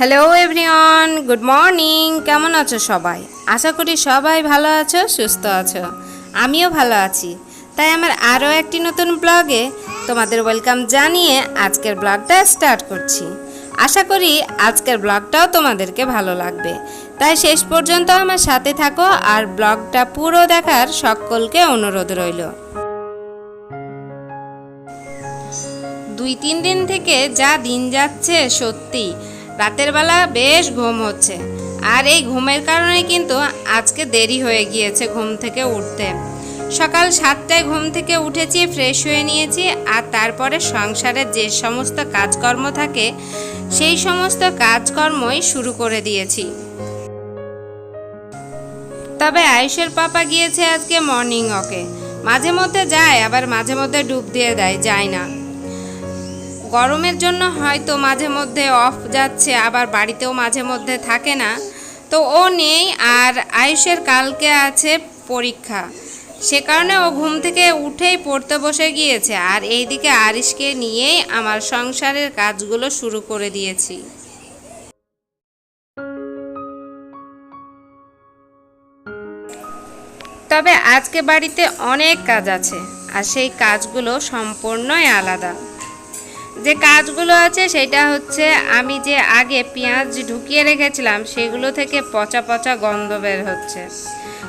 Hello everyone good morning কেমন আছো সবাই? আশা করি সবাই ভালো আছো, সুস্থ আছো। আমিও ভালো আছি। তাই আমার আরও একটি নতুন ব্লগে তোমাদের ওয়েলকাম জানিয়ে আজকের ব্লগটা স্টার্ট করছি। আশা করি আজকের ব্লগটাও তোমাদেরকে ভালো লাগবে। তাই শেষ পর্যন্ত আমার সাথে থাকো আর ব্লগটা পুরো দেখার সকলকে অনুরোধ রইল। দুই তিন দিন থেকে যা দিন যাচ্ছে সত্যি রাতের বেলা বেশ ঘুম হচ্ছে। আর এই ঘুমের কারণে কিন্তু আজকে দেরি হয়ে গিয়েছে ঘুম থেকে উঠতে। সকাল সাতটায় ঘুম থেকে উঠেছি ফ্রেশ হয়ে নিয়েছি, আর তারপরে সংসারের যে সমস্ত কাজকর্ম থাকে, সেই সমস্ত কাজকর্মই শুরু করে দিয়েছি। তবে আয়ুষের পাপা গিয়েছে আজকে মর্নিং ওকে মাঝে মধ্যে যায়, আবার মাঝে মধ্যে ডুব দিয়ে দেয়, যায় না। গরমের জন্য হয়তো মাঝে মধ্যে অফ যাচ্ছে, আবার বাড়িতেও মাঝে মধ্যে থাকে না। তো ও নেই আর আয়ুষের কালকে আছে পরীক্ষা। সে কারণে ও ঘুম থেকে উঠেই পড়তে বসে গিয়েছে আর এইদিকে আরিশকে নিয়েই আমার সংসারের কাজগুলো শুরু করে দিয়েছি। তবে আজকে বাড়িতে অনেক কাজ আছে আর সেই কাজগুলো সম্পূর্ণই আলাদা। যে কাজগুলো আছে সেটা হচ্ছে আমি যে আগে পেঁয়াজ ঢুকিয়ে রেখেছিলাম, সেগুলো থেকে পচা পচা গন্ধ বের হচ্ছে।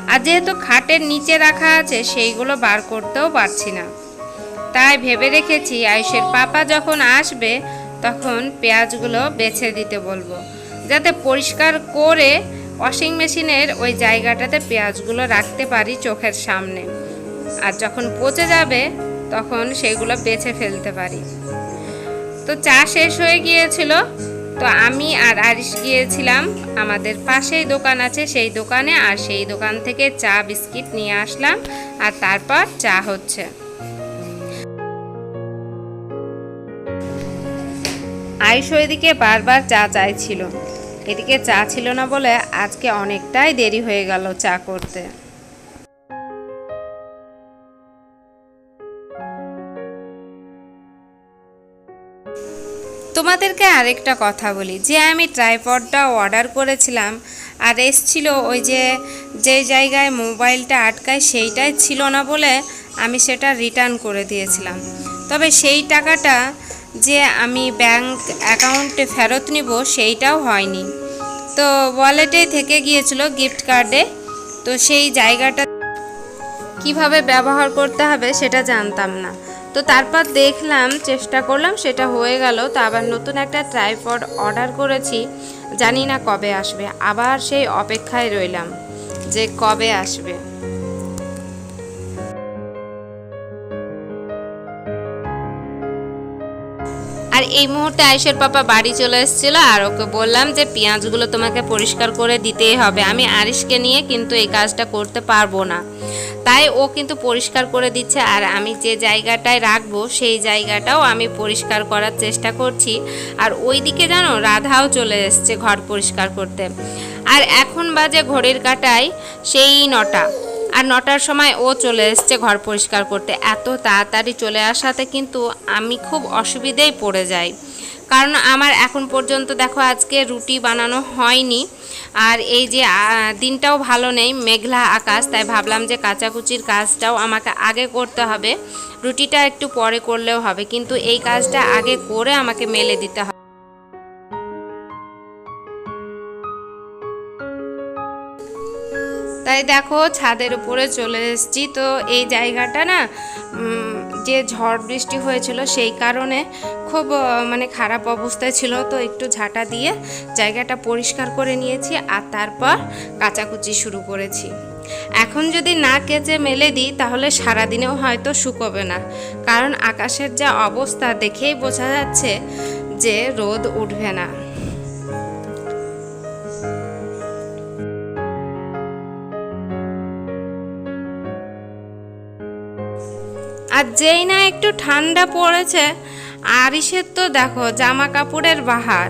আর যেহেতু খাটের নিচে রাখা আছে, সেইগুলো বার করতেও পারছি না। তাই ভেবে রেখেছি, আয়ুষের পাপা যখন আসবে, তখন পেঁয়াজগুলো বেছে দিতে বলব। যাতে পরিষ্কার করে ওয়াশিং মেশিনের ওই জায়গাটাতে পেঁয়াজগুলো রাখতে পারি চোখের সামনে। আর যখন পচে যাবে, তখন সেগুলো বেছে ফেলতে পারি। তো চা শেষ হয়ে গিয়েছিল। তো আমি আর আরিশ গিয়েছিলাম। আমাদের পাশেই দোকান আছে, সেই দোকানে। আর সেই দোকান থেকে চা, বিস্কিট নিয়ে আসলাম। আর তারপর চা হচ্ছে। আয়ুষ ওইদিকে বারবার চা চাইছিল। এদিকে চা ছিল না বলে আজকে অনেকটাই দেরি হয়ে গেল চা করতে। তোমাদেরকে আরেকটা কথা বলি। যে আমি ট্রাইপডটা অর্ডার করেছিলাম, আর এসছিল ওই যে যে জায়গায় মোবাইলটা আটকায় সেইটাই ছিল না বলে আমি সেটা রিটার্ন করে দিয়েছিলাম। তবে সেই টাকাটা যে আমি ব্যাংক অ্যাকাউন্টে ফেরত নিব সেইটাও হয়নি। তো ওয়ালেটেই থেকে গিয়েছিল গিফট কার্ডে তো সেই জায়গাটা কীভাবে ব্যবহার করতে হবে সেটা জানতাম না। তো তারপর দেখলাম, চেষ্টা করলাম, সেটা হয়ে গেল। তো আবার নতুন একটা ট্রাইপড অর্ডার করেছি। জানি না কবে আসবে। আবার সেই অপেক্ষায় রইলাম যে কবে আসবে। আর এই মুহূর্তে আয়ুষের পাপা বাড়ি চলে এসেছিল আর ওকে বললাম যে পেঁয়াজগুলো তোমাকে পরিষ্কার করে দিতেই হবে। আমি আরিশকে নিয়ে কিন্তু এই কাজটা করতে পারব না। তাই ও কিন্তু পরিষ্কার করে দিচ্ছে আর আমি যে জায়গাটায় রাখব সেই জায়গাটাও আমি পরিষ্কার করার চেষ্টা করছি। আর ওই দিকে জানো রাধাও চলে এসছে ঘর পরিষ্কার করতে। আর এখন বাজে ঘড়ির কাটায় সেই নটা। আর নটার সময় ও চলে এসছে ঘর পরিষ্কার করতে। এত তাড়াতাড়ি চলে আসাতে কিন্তু আমি খুব অসুবিধেই পড়ে যাই। কারণ আমার এখন পর্যন্ত দেখো আজকে রুটি বানানো হয়নি। আর এই যে দিনটাও ভালো নেই, মেঘলা আকাশ, তাই ভাবলাম যে কাচাকুচির কাজটাও আমাকে আগে করতে হবে। রুটিটা একটু পরে করলেও হবে, কিন্তু এই কাজটা আগে করে আমাকে মেলে দিতে হবে। তাই দেখো ছাদের উপরে চলে এসেছি। তো এই জায়গাটা না যে ঝড় বৃষ্টি হয়েছিল সেই কারণে খুব মানে খারাপ অবস্থায় ছিল। তো একটু ঝাঁটা দিয়ে জায়গাটা পরিষ্কার করে নিয়েছি আর তারপর কাচাকুচি শুরু করেছি। এখন যদি না কেচে মেলে দিই, তাহলে সারাদিনেও হয়তো শুকোবে না। কারণ আকাশের যা অবস্থা দেখেই বোঝা যাচ্ছে যে রোদ উঠবে না। আর যেই না একটু ঠান্ডা পড়েছে, আরিসের তো দেখো জামা কাপড়ের বাহার।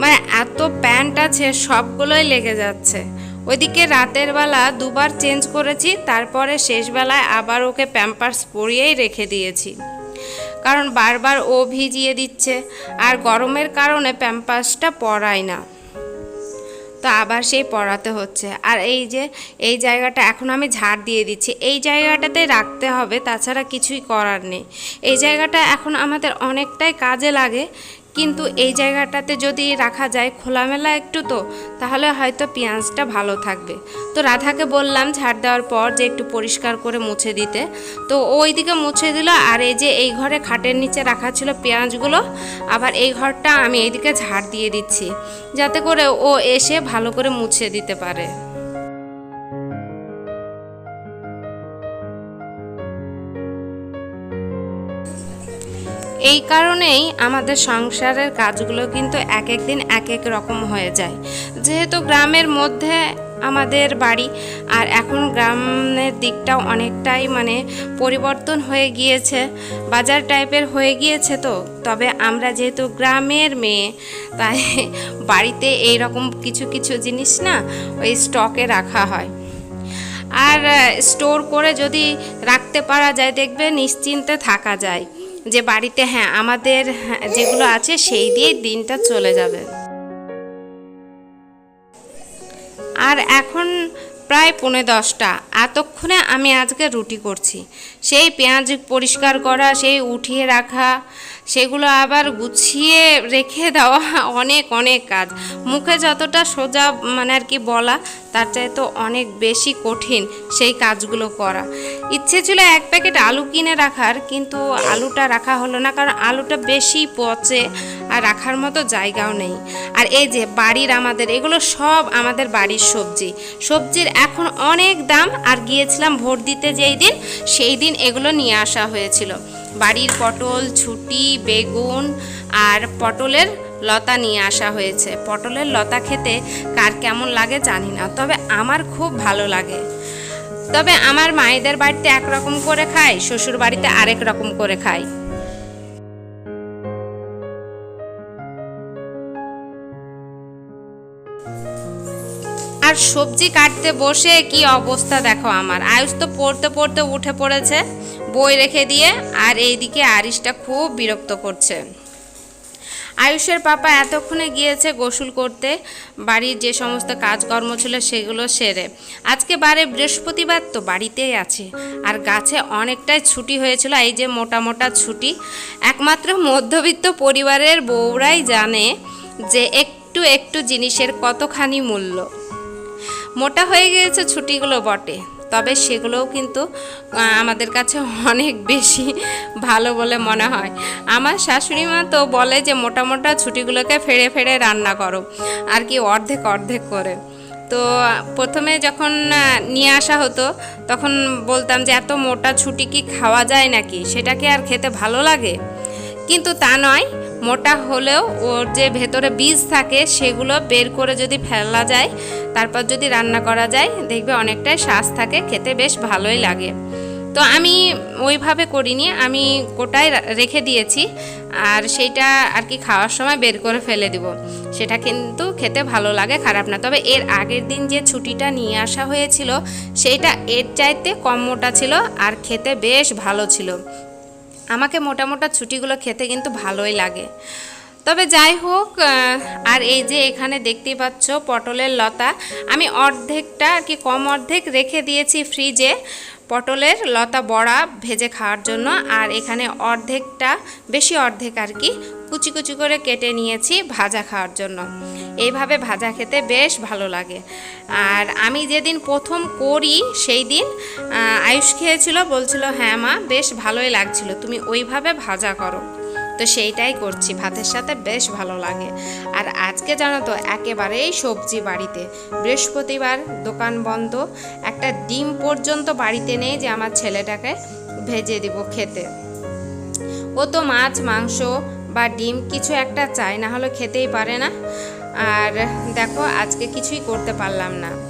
মানে এত প্যান্ট আছে, সবগুলোই লেগে যাচ্ছে। ওইদিকে রাতের বেলা দুবার চেঞ্জ করেছি, তারপরে শেষ বেলায় আবার ওকে প্যাম্পার্স পরিয়েই রেখে দিয়েছি। কারণ বারবার ও ভিজিয়ে দিচ্ছে, আর গরমের কারণে প্যাম্পাসটা পরায় না। তো আবার সেই পড়াতে হচ্ছে। আর এই যে, এই জায়গাটা এখন আমি ঝাড় দিয়ে দিচ্ছি। এই জায়গাটাতে রাখতে হবে, তাছাড়া কিছুই করার নেই। এই জায়গাটা এখন আমাদের অনেকটাই কাজে লাগে। কিন্তু এই জায়গাটাতে যদি রাখা যায় খোলামেলা একটু তো, তাহলে হয়তো পেঁয়াজটা ভালো থাকবে। তো রাধাকে বললাম ঝাড় দেওয়ার পর যে একটু পরিষ্কার করে মুছে দিতে। তো ওই দিকে মুছে দিল আর এই যে এই ঘরে খাটের নিচে রাখা ছিল পেঁয়াজগুলো, আবার এই ঘরটা আমি এইদিকে ঝাড় দিয়ে দিচ্ছি। যাতে করে ও এসে ভালো করে মুছে দিতে পারে। এই কারণেই আমাদের সংসারের কাজগুলো কিন্তু এক এক দিন এক এক রকম হয়ে যায়। যেহেতু গ্রামের মধ্যে আমাদের বাড়ি, আর এখন গ্রামের দিকটাও অনেকটাই মানে পরিবর্তন হয়ে গিয়েছে, বাজার টাইপের হয়ে গিয়েছে তো। তবে আমরা যেহেতু গ্রামের মেয়ে, তাই বাড়িতে এই রকম কিছু কিছু জিনিস না ওই স্টকে রাখা হয়। আর স্টোর করে যদি রাখতে পারা যায়, দেখবে নিশ্চিন্তে থাকা যায়। যে বাড়িতে হ্যাঁ আমাদের হ্যাঁ, যেগুলো আছে সেই দিয়েই দিনটা চলে যাবে। আর এখন প্রায় পৌনে দশটা। এতক্ষণে আমি আজকে রুটি করছি। সেই পেঁয়াজ পরিষ্কার করা সেই উঠিয়ে রাখা সেগুলো আবার গুছিয়ে রেখে দেওয়া অনেক অনেক কাজ। মুখে যতটা সোজা মানে আর কি বলা তার চাইতে অনেক বেশি কঠিন সেই কাজগুলো করা। ইচ্ছে ছিল এক প্যাকেট আলু কিনে রাখার, কিন্তু আলুটা রাখা হলো না, কারণ আলুটা বেশি পচে আর রাখার মতো জায়গাও নেই। আর এই যে বাড়ির আমাদের, এগুলো সব আমাদের বাড়ির সবজি। সবজির এখন অনেক দাম, আর গিয়েছিলাম ভোট দিতে যেই দিন, সেই দিন এগুলো নিয়ে আসা হয়েছিল। বাড়ির পটল, ছুটি, বেগুন আর পটলের লতা নিয়ে আসা হয়েছে। পটলের লতা খেতে কার কেমন লাগে জানি না, তবে আমার খুব ভালো লাগে। তবে আমার মায়েদের বাড়িতে একরকম করে খাই শ্বশুর বাড়িতে আরেক রকম করে খায়। আর সবজি কাটতে বসে কি অবস্থা দেখো আমার। আয়ুষ তো পড়তে পড়তে উঠে পড়েছে, বই রেখে দিয়ে, আর এইদিকে আরিশটা খুব বিরক্ত করছে। আয়ুষের পাপা এতক্ষণে গিয়েছে গোসল করতে। বাড়ির যে সমস্ত কাজকর্ম ছিল সেগুলো সেরে। আজকে বারে বৃহস্পতিবার তো বাড়িতেই আছে। আর গাছে অনেকটাই ছুটি হয়েছিল, এই যে মোটা মোটা ছুটি। একমাত্র মধ্যবিত্ত পরিবারের বউরাই জানে যে একটু একটু জিনিসের কতখানি মূল্য। মোটা হয়ে গিয়েছে ছুটিগুলো বটে। তবে সেগুলোও কিন্তু আমাদের কাছে অনেক বেশি ভালো বলে মনে হয়। আমার শাশুড়ি মা তো বলে যে, মোটা মোটা ছুটিগুলোকে ফেড়ে ফেড়ে রান্না করো, আর কি অর্ধেক অর্ধেক করে। তো প্রথমে যখন নিয়ে আসা হতো, তখন বলতাম যে, এত মোটা ছুটি কি খাওয়া যায় নাকি? সেটা কি আর খেতে ভালো লাগে? কিন্তু তা নয় মোটা হলেও ওর যে ভেতরে বীজ থাকে সেগুলো বের করে যদি ফেলা যায়, তারপর যদি রান্না করা যায়, দেখবে অনেকটাই শ্বাস থাকে, খেতে বেশ ভালোই লাগে। তো আমি ওইভাবে করিনি, আমি গোটায় রা- রেখে দিয়েছি, আর সেইটা আর কি খাওয়ার সময় বের করে ফেলে দিব। সেটা কিন্তু খেতে ভালো লাগে, খারাপ না। তবে এর আগের দিন যে ছুটিটা নিয়ে আসা হয়েছিল, সেইটা এর চাইতে কম মোটা ছিল, আর খেতে বেশ ভালো ছিল। আমাকে মোটা মোটা ছুটিগুলো খেতে কিন্তু ভালোই লাগে। তবে যাই হোক আর এই যে এখানে দেখতেই পাচ্ছ পটলের লতা, আমি অর্ধেকটা আর কি কম অর্ধেক রেখে দিয়েছি ফ্রিজে পটলের লতা বড়া ভেজে খাওয়ার জন্য, আর এখানে অর্ধেকটা, বেশি অর্ধেক আর কি কুচি কুচি করে কেটে নিয়েছি ভাজা খাওয়ার জন্য। এইভাবে ভাজা খেতে বেশ ভালো লাগে। আর আমি যেদিন প্রথম করি সেই দিন আয়ুষ খেয়েছিল, বলছিল হ্যাঁ মা, বেশ ভালোই লাগছিল, তুমি ওইভাবে ভাজা করো। তো সেইটাই করছি। ভাতের সাথে বেশ ভালো লাগে। আর আজকে জানো তো, একেবারেই সবজি বাড়িতে। বৃহস্পতিবার দোকান বন্ধ। একটা ডিম পর্যন্ত বাড়িতে নেই যে আমার ছেলেটাকে ভেজে দিব খেতে। ও তো মাছ, মাংস বা ডিম কিছু একটা চায়, না হলে খেতেই পারে না। আর দেখো, আজকে কিছুই করতে পারলাম না।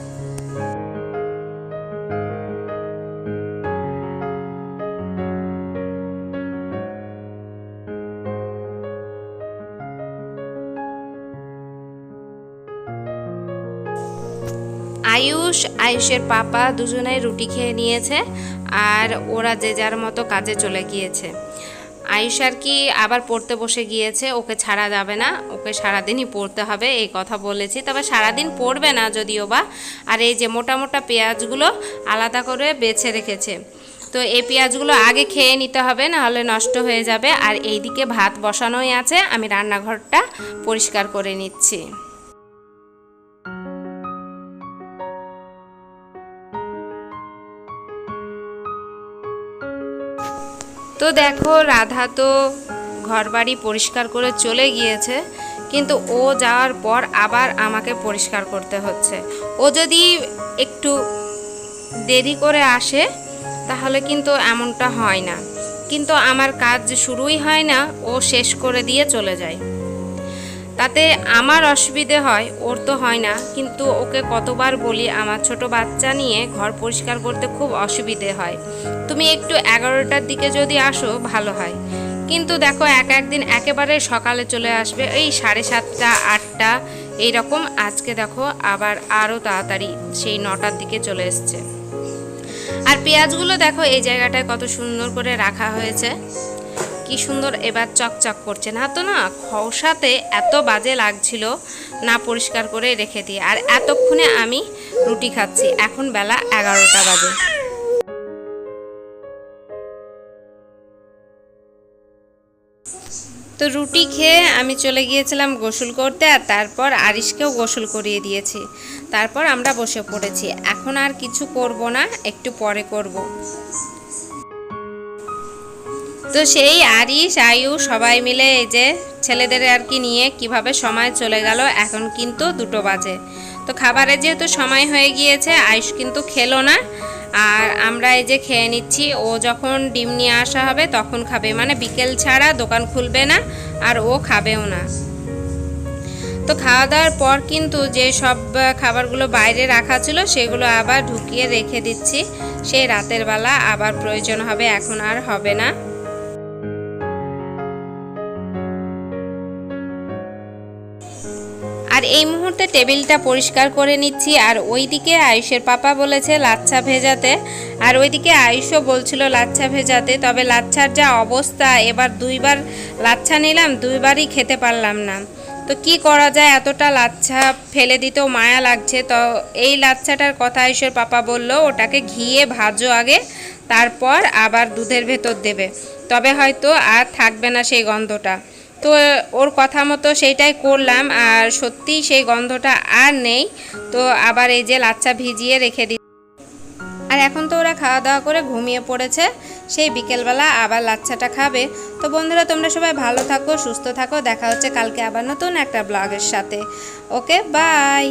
আয়ুষ, আয়ুষের পাপা দুজনেই রুটি খেয়ে নিয়েছে আর ওরা যে যার মতো কাজে চলে গিয়েছে। আয়ুষ আর কি আবার পড়তে বসে গিয়েছে, ওকে ছাড়া যাবে না, ওকে সারাদিনই পড়তে হবে, এই কথা বলেছি। তবে সারাদিন পড়বে না যদিও বা, আর এই যে মোটা মোটা পেঁয়াজগুলো আলাদা করে বেছে রেখেছে। তো এই পেঁয়াজগুলো আগে খেয়ে নিতে হবে, নাহলে নষ্ট হয়ে যাবে। আর এইদিকে ভাত বসানোই আছে, আমি রান্নাঘরটা পরিষ্কার করে নিচ্ছি। তো দেখো, রাধা তো ঘরবাড়ি পরিষ্কার করে চলে গিয়েছে, কিন্তু ও যাওয়ার পর আবার আমাকে পরিষ্কার করতে হচ্ছে। ও যদি একটু দেরি করে আসে, তাহলে কিন্তু এমনটা হয় না। কিন্তু আমার কাজ শুরুই হয় না, ও শেষ করে দিয়ে চলে যায়। তাতে আমার অসুবিধে হয়, ওর তো হয় না। কিন্তু ওকে কতবার বলি, আমার ছোট বাচ্চা নিয়ে ঘর পরিষ্কার করতে খুব অসুবিধে হয়। তুমি একটু এগারোটার দিকে যদি আসো, ভালো হয়। কিন্তু দেখো, এক একদিন একেবারে সকালে চলে আসবে, এই সাড়ে সাতটা, আটটা, এইরকম। আজকে দেখো, আবার আরও তাড়াতাড়ি সেই নটার দিকে চলে এসছে। আর পেঁয়াজগুলো দেখো, এই জায়গাটায় কত সুন্দর করে রাখা হয়েছে। কি সুন্দর এবার চকচক করছে। না তো না, খসাতে এত বাজে লাগছিল, না পরিষ্কার করে রেখে দিয়ে। আর এতক্ষণে আমি রুটি খাচ্ছি, এখন বেলা এগারোটা বাজে। তো রুটি খেয়ে আমি চলে গিয়েছিলাম গোসল করতে, আর তারপর আরিশকেও গোসল করিয়ে দিয়েছি। তারপর আমরা বসে পড়েছি। এখন আর কিছু করব না, একটু পরে করব। তো সেই আরিস আয়ু সবাই মিলে এই যে ছেলেদের আর কি নিয়ে কীভাবে সময় চলে গেল, এখন কিন্তু দুটো বাজে। তো খাবারে যেহেতু সময় হয়ে গিয়েছে, আয়ুষ কিন্তু খেলো না। আর আমরা এই যে খেয়ে নিচ্ছি, ও যখন ডিম নিয়ে আসা হবে তখন খাবে। মানে বিকেল ছাড়া দোকান খুলবে না, আর ও খাবেও না। তো খাওয়া দাওয়ার পর কিন্তু যে সব খাবারগুলো বাইরে রাখা ছিল, সেগুলো আবার ঢুকিয়ে রেখে দিচ্ছি। সেই রাতের বেলা আবার প্রয়োজন হবে, এখন আর হবে না। আর এই মুহূর্তে টেবিলটা পরিষ্কার করে নিচ্ছি, আর ওইদিকে আয়ুষের পাপা বলেছে লাচ্ছা ভেজাতে। আর ওইদিকে আয়ুষও বলছিল লাচ্ছা ভেজাতে, তবে লাচ্ছার যা অবস্থা, এবার দুইবার লাচ্ছা নিলাম, দুইবারই খেতে পারলাম না। তো কি করা যায়, এতটা লাচ্ছা ফেলে দিতেও মায়া লাগছে। তো এই লাচ্ছাটার কথা আয়ুষের পাপা বলল, ওটাকে ঘিয়ে ভাজো আগে, তারপর আবার দুধের ভেতর দেবে। তবে হয়তো আর থাকবে না সেই গন্ধটা। তো ওর কথা মতো সেইটাই করলাম, আর সত্যি সেই গন্ধটা আর নেই। তো আবার এই যে লাচ্চা ভিজিয়ে রেখে দিই আর এখন তো ওরা খাওয়া দাওয়া করে ঘুমিয়ে পড়েছে, সেই বিকেলবেলা আবার লাচ্ছাটা খাবে। তো বন্ধুরা, তোমরা সবাই ভালো থাকো, সুস্থ থাকো, দেখা হচ্ছে কালকে আবার নতুন একটা ব্লগের সাথে। Okay, bye!